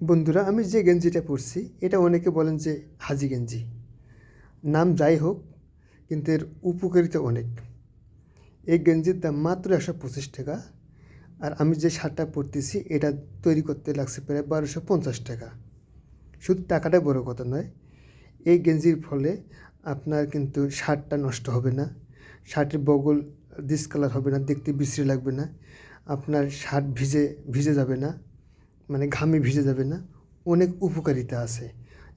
বন্ধুরা, আমি যে গেঞ্জিটা পরছি, এটা অনেকে বলেন যে হাজি গেঞ্জি। নাম যাই হোক, কিন্তু এর উপকারিতা অনেক। এই গেঞ্জির দাম মাত্র একশো পঁচিশ টাকা, আর আমি যে শার্টটা পরতেছি, এটা তৈরি করতে লাগছে প্রায় বারোশো পঞ্চাশ টাকা। শুধু টাকাটা বড় কথা নয়, এই গেঞ্জির ফলে আপনার কিন্তু শার্টটা নষ্ট হবে না, শার্টের বগল ডিসকালার হবে না, দেখতে বিশ্রী লাগবে না, আপনার শার্ট ভিজে ভিজে যাবে না। মানে ঘামে ভিজে যাবে না। অনেক উপকারিতা আছে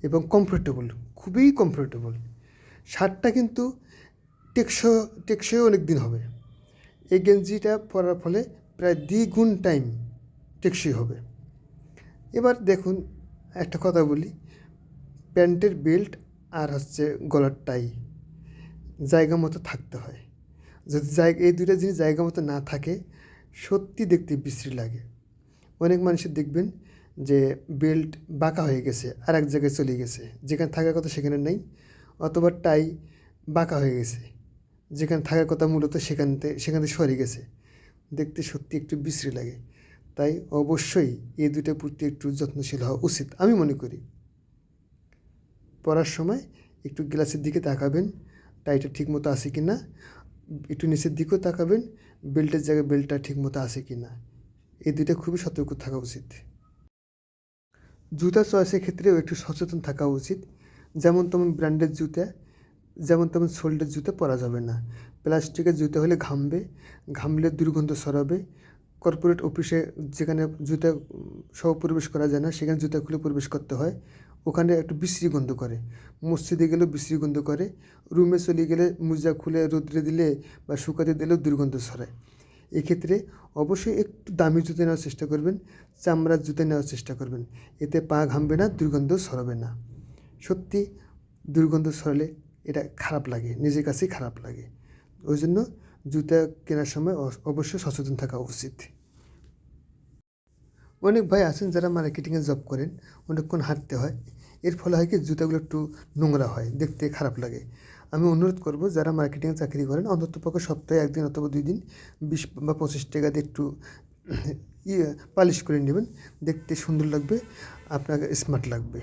এবং কমফোর্টেবল খুবই কমফোর্টেবল শার্টটা কিন্তু টেকসই টেকসই অনেক দিন হবে। এই গেঞ্জিটা পরার ফলে প্রায় দ্বিগুণ টাইম টেকসই হবে। এবার দেখুন, একটা কথা বলি। প্যান্টের বেল্ট আর হচ্ছে গলার টাই, জায়গা মতো থাকতে হয়। যদি জায়গা, এই দুইটা জিনিস জায়গা মতো না থাকে, সত্যি দেখতে বিশ্রী লাগে। অনেক মানুষের দেখবেন যে বেল্ট বাঁকা হয়ে গেছে আর এক জায়গায় চলে গেছে। যেখানে থাকার কথা সেখানে নেই, অথবা টাই বাঁকা হয়ে গেছে। যেখানে থাকার কথা মূলত সেখান থেকে সেখান থেকে সরে গেছে। দেখতে সত্যি একটু বিশ্রী লাগে। তাই অবশ্যই এই দুটোর প্রতি একটু যত্নশীল হওয়া উচিত, আমি মনে করি। পড়ার সময় একটু গ্লাসের দিকে তাকাবেন, টাইটা ঠিক মতো আছে কি না একটু নিচের দিকেও তাকাবেন, বেল্টের জায়গায় বেল্টটা ঠিক মতো আছে কি না এই দুইটা খুবই সতর্ক থাকা উচিত। জুতা চয়েসের ক্ষেত্রেও একটু সচেতন থাকা উচিত। যেমন তেমন ব্র্যান্ডের জুতা, যেমন তেমন সোল্ডের জুতো পরা যাবে না। প্লাস্টিকের জুতো হলে ঘামবে, ঘামলে দুর্গন্ধ সরাবে কর্পোরেট অফিসে যেখানে জুতা সহ প্রবেশ করা যায় না, সেখানে জুতা খুলে প্রবেশ করতে হয়। ওখানে একটু বিশ্রী গন্ধ করে। মসজিদে গেলেও বিশ্রী গন্ধ করে। রুমে চলে গেলে মোজা খুলে রোদ্রে দিলে বা শুকাতে দিলেও দুর্গন্ধ ছড়ায়। এক্ষেত্রে অবশ্যই একটু দামি জুতো নেওয়ার চেষ্টা করবেন চামড়ার জুতো নেওয়ার চেষ্টা করবেন। এতে পা ঘামবে না, দুর্গন্ধ সরবে না। সত্যি দুর্গন্ধ সরলে এটা খারাপ লাগে, নিজের কাছেই খারাপ লাগে। ওই জন্য জুতা কেনার সময় অবশ্যই সচেতন থাকা উচিত। অনেক ভাই আছেন যারা মার্কেটিংয়ে জব করেন, অনেকক্ষণ হাঁটতে হয়। এর ফলে হয় কি জুতাগুলো একটু নোংরা হয়, দেখতে খারাপ লাগে। আমি অনুরোধ করব, যারা মার্কেটিংয়ে চাকরি করেন, অন্তত পক্ষে সপ্তাহে একদিন অথবা দুই দিন বিশ বা পঁচিশ টাকা দিয়ে একটু ইয়ে পালিশ করে নেবেন। দেখতে সুন্দর লাগবে, আপনাকে স্মার্ট লাগবে।